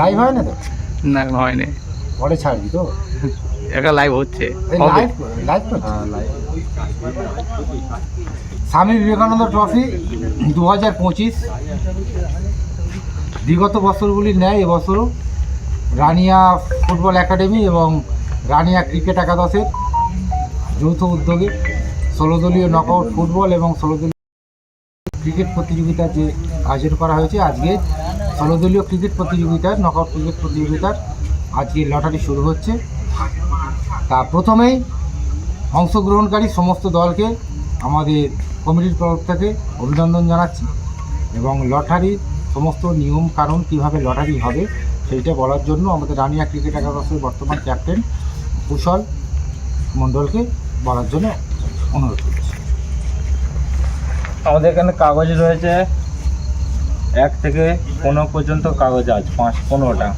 Live হয় না তো? না এখন হয়নি পরে ছাড়বি তো? একটা লাইভ হচ্ছে। লাইভ লাইভ তো স্বামী বিবেকানন্দ ট্রফি দু হাজার পঁচিশ। বিগত বছরগুলির ন্যায় এবছরও। রানিয়া ফুটবল একাডেমি এবং রানিয়া ক্রিকেট একাদশের যৌথ উদ্যোগে ষোলো দলীয় নকআউট ফুটবল এবং ষোলো দলীয় ক্রিকেট প্রতিযোগিতা যে আয়োজন করা হয়েছে আজকে ষোলো দলীয় ক্রিকেট প্রতিযোগিতার, নকআউট ক্রিকেট প্রতিযোগিতার আজকে লটারি শুরু হচ্ছে। তা প্রথমেই অংশগ্রহণকারী সমস্ত দলকে আমাদের কমিটির তরফ থেকে অভিনন্দন জানাচ্ছি এবং লটারির সমস্ত নিয়ম কানুন কীভাবে লটারি হবে সেইটা বলার জন্য আমাদের রানিয়া ক্রিকেট একাদশের বর্তমান ক্যাপ্টেন কুশল মণ্ডলকে বলার জন্য অনুরোধ করছি। আমাদের এখানে কাগজ রয়েছে। এক থেকে পনেরো পর্যন্ত কাগজ আছে, পাঁচ পনেরোটা।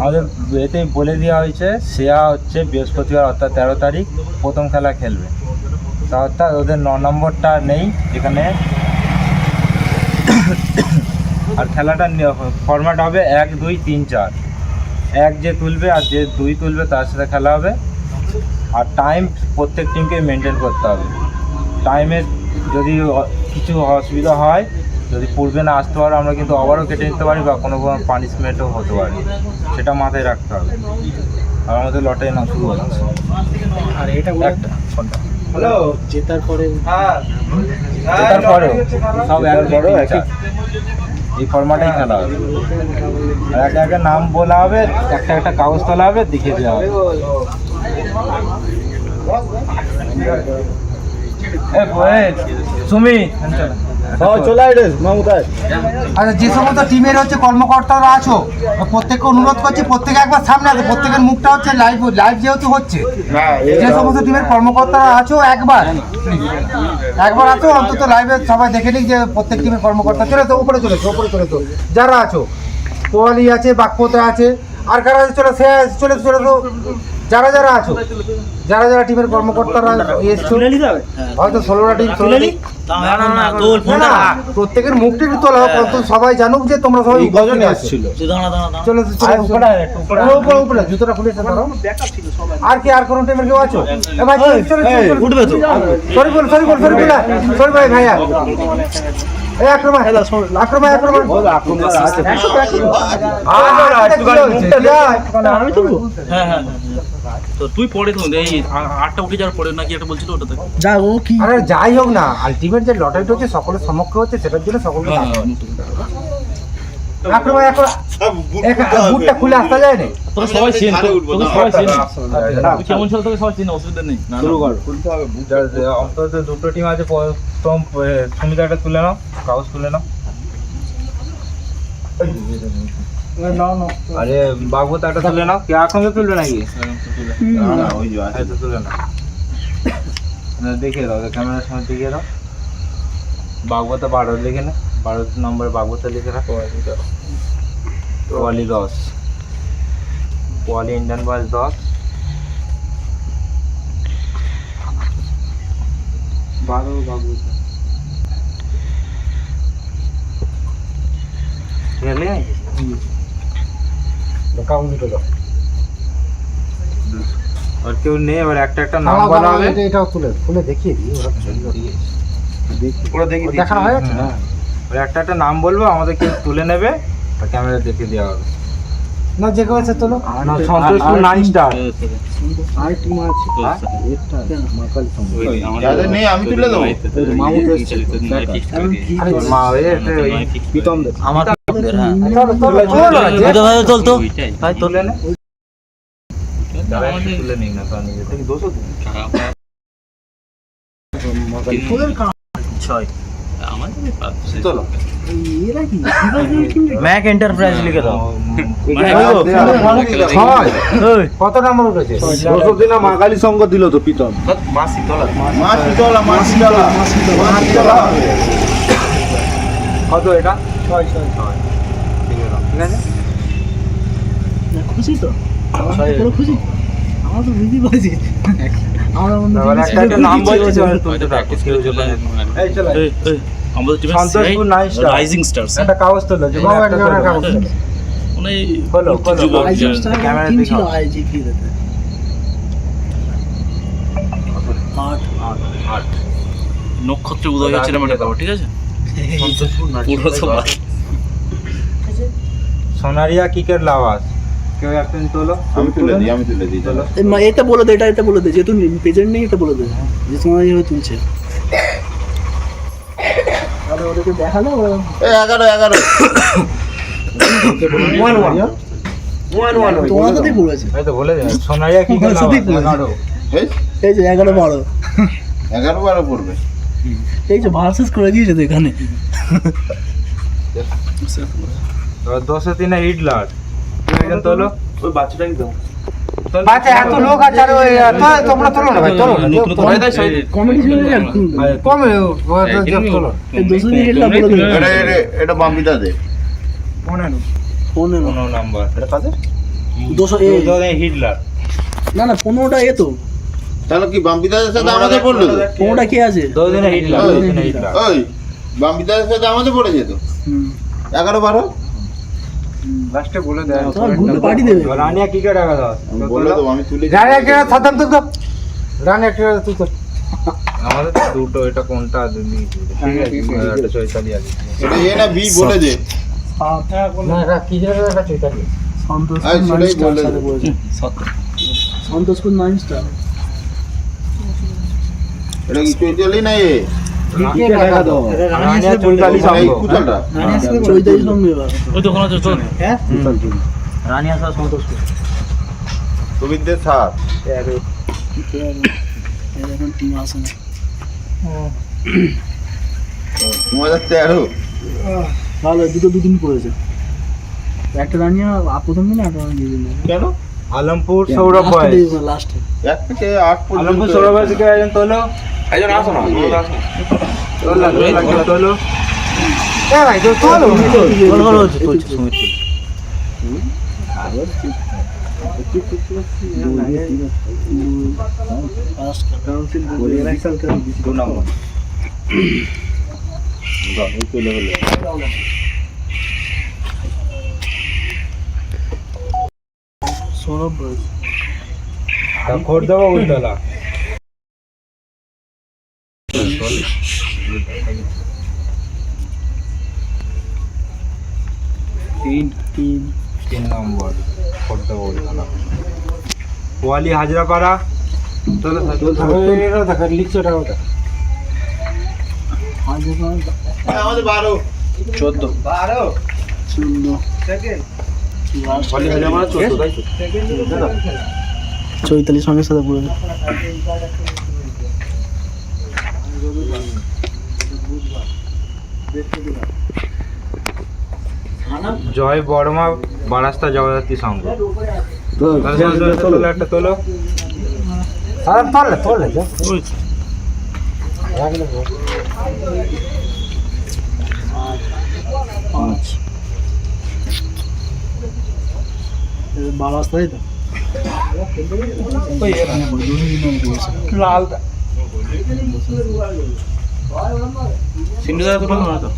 আমাদের এতে বলে দেওয়া হয়েছে, সেয়া হচ্ছে বৃহস্পতিবার, অর্থাৎ তেরো তারিখ, প্রথম খেলা খেলবে। তা অর্থাৎ ওদের ন নম্বরটা নেই, এখানে। আর খেলাটা ফরম্যাট হবে এক, দুই, তিন, চার। এক যে তুলবে আর যে দুই তুলবে, তার সাথে খেলা হবে। আর টাইম প্রত্যেক টিমকে মেনটেন করতে হবে। টাইমের যদি কিছু অসুবিধা হয় যদি পূর্বে না আসতে পারো আমরা কিন্তু আবারও কেটে নিতে পারি বা কোনো কোনো পানিশমেন্টও হতে পারে। সেটা মাথায় রাখতে হবে। আর আমাদের লটারি নাম শুরু হচ্ছে আর এটা একটা হ্যালো জেতার পরে জেতার পরেও সব এক বড় একই এই ফরম্যাটেই খেলা হবে। আর একে একে নাম বলা হবে একটা একটা কাগজ তোলা হবে দেখিয়ে দেওয়া হবে। সুমি চলে আচ্ছা যে সমস্ত টিমের হচ্ছে কর্মকর্তারা আছো প্রত্যেককে অনুরোধ করছি প্রত্যেকে একবার সামনে আসো প্রত্যেকের মুখটা হচ্ছে লাইভ লাইভ যেহেতু হচ্ছে যে সমস্ত টিমের কর্মকর্তারা আছো একবার একবার আছো অন্তত লাইভে সবাই দেখে নিক যে প্রত্যেক টিমের কর্মকর্তা চলে তো উপরে চলে তো উপরে চলে তো যারা আছো কোয়ালি আছে বাক্যতা আছে আর কারা আছে চলে সে চলে চলে তো যারা যারা আছো যারা যারা টিমের কর্মকর্তারা এসছো হয়তো ষোলোটা টিম ষোলো প্রত্যেকের মুখটা একটু তোলা হোক অন্তত সবাই জানুক যে তোমরা সবাই গজনে আসছিল? চলো উপরে উপরে জুতোটা খুলে ধরো। আর কি আর কোনো টিমের কেউ আছো? ভাই চলো, চলো, চলো, চলো। উঠবে তো। সরি বল সরি বল সরি বল সরি ভাই ভাইয়া। আক্রমণ আক্রমণ আক্রমণ। আমি তুলবো? হ্যাঁ হ্যাঁ তো তুই পড়ে তো এই আটটা উঠে যাওয়ার পরে নাকি একটা বলছিল ওটাতে। যা ও কি? আরে যাই হোক না আলটিমেট যে লটারিটা হচ্ছে সকলের সমক্ষ হচ্ছে সেটার জন্য সকলকে হ্যাঁ, ডাকা। হ্যাঁ, আক্রমণ আক্রমণ এক- বুটটা খুলে আসতে যায় না তোকে সবাই চেন তোকে সবাই চেন। তুই কেমন ছিল তোকে সবাই চেন অসুবিধা নেই। না, না। শুরু কর। অন্তত দুটো টিম আছে প্রথম সুমিতাটা তুলে নাও কাগজ তুলে নাও। আরে বাবুতাটা তুলে নাও। কে এখন তুলবে নাকি? এই তো তুলে নাও। না, দেখিয়ে দাও ক্যামেরার সামনে দেখিয়ে দাও। বাগবতা বারো দেখে না। বারো নম্বরে বাগবতা লিখে রাখো। কোয়ালি দশ কোয়ালি ইন্ডিয়ান বয়েস দশ বারো বাগবতা কাউন্ট দাও। আর কেউ নেই এবার একটা একটা নাম বলা হবে। এটা এটাও তুলে খুলে দেখিয়ে দিই ওরা পুরো দেখি দেখানো হয়ে যাচ্ছে এবার একটা একটা নাম বলব আমাদের কেউ তুলে নেবে আর ক্যামেরা দেখে দেওয়া হবে। না যে কেউ আছে তোলো। না সন্তোষপুর নাইন স্টার আর টিম আছে হ্যাঁ? যাদের নেই আমি তুলে দেবো। মামুদ এসছে। আরে মা ওই প্রীতম দে আমার তোলো, তোলো, তোলো না, যে- চল তো তাই তুলে। নে। তুলে নিক না তার নিজে থেকে। দোষও ছয়। কি? ম্যাক এন্টারপ্রাইজ লিখে দাও। কত নম্বর উঠেছে? দিনা মাগালি সঙ্গ দিল তো প্রীতম। মাসি তোলা। কত এটা? ছয় ছয়। ছয়। ঠিক আছে। খুশি তো? খুশি। আমার তো বুঝতে পারছি। আমার নাম বলছি চলো আমাদের টিমের। রাইজিং একটা কাগজ তোলো যে বাবা, একটা কাগজ তোলো। মানে ক্যামেরা আইজিপি আট আট। নক্ষত্রে উদয় হচ্ছে না মানে ঠিক আছে? সবার সোনারিয়া কিকের লাভাস কেউ একজন তোলো? আমি তুলে দিই আমি তুলে দিই। মা- এটা বলে দে এটা এটা বলে দে। যেহেতু পেজেন্ট নেই এটা বলে দে। যে তোমার এইভাবে তুলছে। এই তোমার বলে। এগারো। যে এগারো বারো। এগারো বারো পড়বে। এই যে ভার্সেস করে দিয়েছে তো এখানে। দশে তিনে কেউ একজন তোলো। ওই বাচ্চাটাকে দাও। এত লোক আছে আর ওই তোমরা তোলো না ভাই তোলো না না। কমেডি কমে তোলো। এটা দে না। পনেরো নাম্বার। দুশো এ হিটলার। না না পনেরোটা এ তো। তাহলে কি বাম্পিদাদের সাথে আমাদের পড়ল? পনেরোটা কে আছে? হিটলার। ওই। দশ দিনে হিটলার। ওই বাম্পিদাদের সাথে আমাদের পড়েছে তো। এগারো বারো? লাস্টে বলে দেয় তোমার পার্টি দেবে। রানিয়া কিকের এগারো আমি বলে দেবো আমি তুলে দিই। রানি একটা সাতাম তো। রানি একটা তুই তো। আমাদের তো দুটো এটা কোনটা? ঠিক আছে একটা চৈতালি আছে এটা এ না বি বলে দে। না এটা কি চৈতালি। সন্তোষ আরে সেটাই বলে সাথে দে। বলেছে। Santoshpur nine star. এটা কি চৈতালি না এ স্যার সন্তোষপুর সুবিধে সাত দু হাজার তেরো। ভালো দুটো দু দিন করেছে একটা রানিয়া প্রথম দিন একটা রানিয়া কেন? আলমপুর সৌরভ লাস্টে এক থেকে আট আলমপুর সৌরভ বয় থেকে একজন তোলো। একজন আসো না তোলো তোলো, তোলো এ ভাই তো তোলো ভালো ভালো হচ্ছে চলছে দু নম্বর সৌরভ তা খোর দেবো তিন তিন তিন নম্বর। খোর দেবো পোয়ালি হাজরাপাড়া। লিখছো ওটা ওটা। আমাদের বারো। চোদ্দ। শূন্য চৈতালি সঙ্গে সাথে পড়ে জয় বর্মা বারাস্তা জগদ্ধাত্রী তোলো একটা তোলো। তোলে তোলে না তো।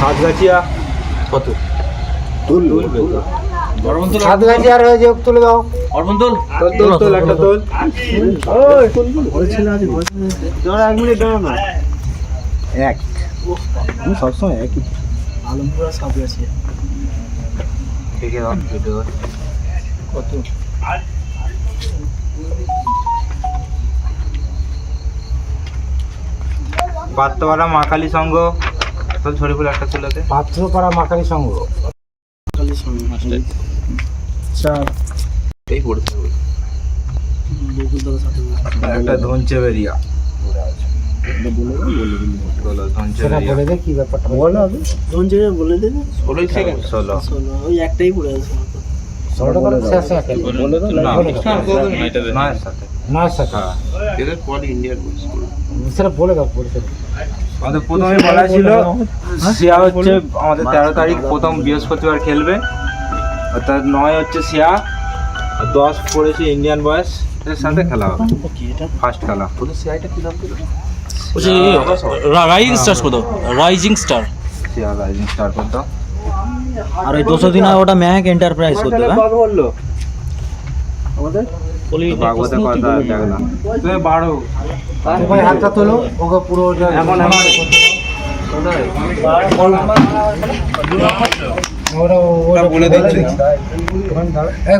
সাতগাছিয়া। কত? তুলবে তো। সাত আর ওই যে তুলে দাও। অর্পণ তোল তোল তোল তোল একটা তোল। ঘরে ছেলে আছে ঘরে ছেলে আছে এক। আমি সবসময় একই। আলমপুর সাথে আছে। থেকে দাও কত? বাত্তপাড়া মা কালী সংঘ ছড়িপুর একটা তুলেতে পাত্রপাড়া মাকারি সংঘ কালি সঙ্গে চার। এই পড়তে হবে। একটা ধনচে বেরিয়া। ষোলো ধনচে সেটা বেরিয়া বলে দে কি ব্যাপারটা বলো কোন জায়গায় বলে দেবে ষোলোই সেকেন্ড ষোলো। ষোলো ওই একটাই পড়ে আছে ষোলোটা করে শেষ একে বলে দাও। নয়ের সাথে। নয় সাথে। এদের কোয়ালি ইন্ডিয়ার সেটা বলে দাও বলে দাও আমাদের প্রথমে বলা ছিল শিয়া হচ্ছে আমাদের তেরো তারিখ প্রথম বৃহস্পতিবার খেলবে। অর্থাৎ নয় হচ্ছে শিয়া আর দশ পড়েছে ইন্ডিয়ান বয়েস এর সাথে খেলা হবে। ফার্স্ট খেলা। তোদের কি নাম ছিল বলছি রাইজিং স্টার কত রাইজিং স্টার রাইজিং স্টার করতো আর ওই দুশো দিন ওটা ম্যাক এন্টারপ্রাইজ করতে হবে আমাদের? বাগবতে কথা দেখলাম তুই বারো। হাতটা তোলো ওকে পুরো এখন ওরা ওরা বলে দিচ্ছি।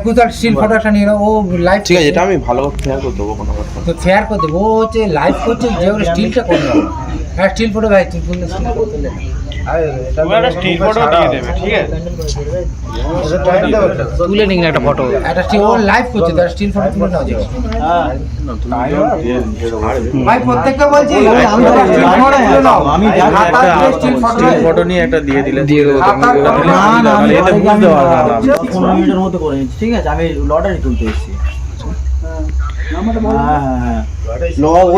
কোথাও স্টিল ফটোটা নিয়ে ও লাইভ ঠিক আছে এটা আমি ভালো ফেয়ার করে দেবো কোনো তো ফেয়ার করে দেবো। ও হচ্ছে লাইভ করছে যে ওর স্টিলটা করবে। হ্যাঁ স্টিল ফটো ভাই তুই তুলে নে। স্টিল দেবে ঠিক আছে নিন একটা ফটো একটা স্টিল লাইভ করছে তার স্টিল ফটো তুলে নাও যাও ভাই প্রত্যেককে বলছি আমি স্টিল ফটো তুলে নাও আমি খাতার স্টিল ফটো ফটো নিয়ে একটা দিয়ে দিলে দিয়ে দেবো না না আমি এতে বুঝতে না। পনেরো মিনিটের মধ্যে করে নিচ্ছি ঠিক আছে আমি লটারি তুলতে এসেছি হ্যাঁ হ্যাঁ হ্যাঁ ওই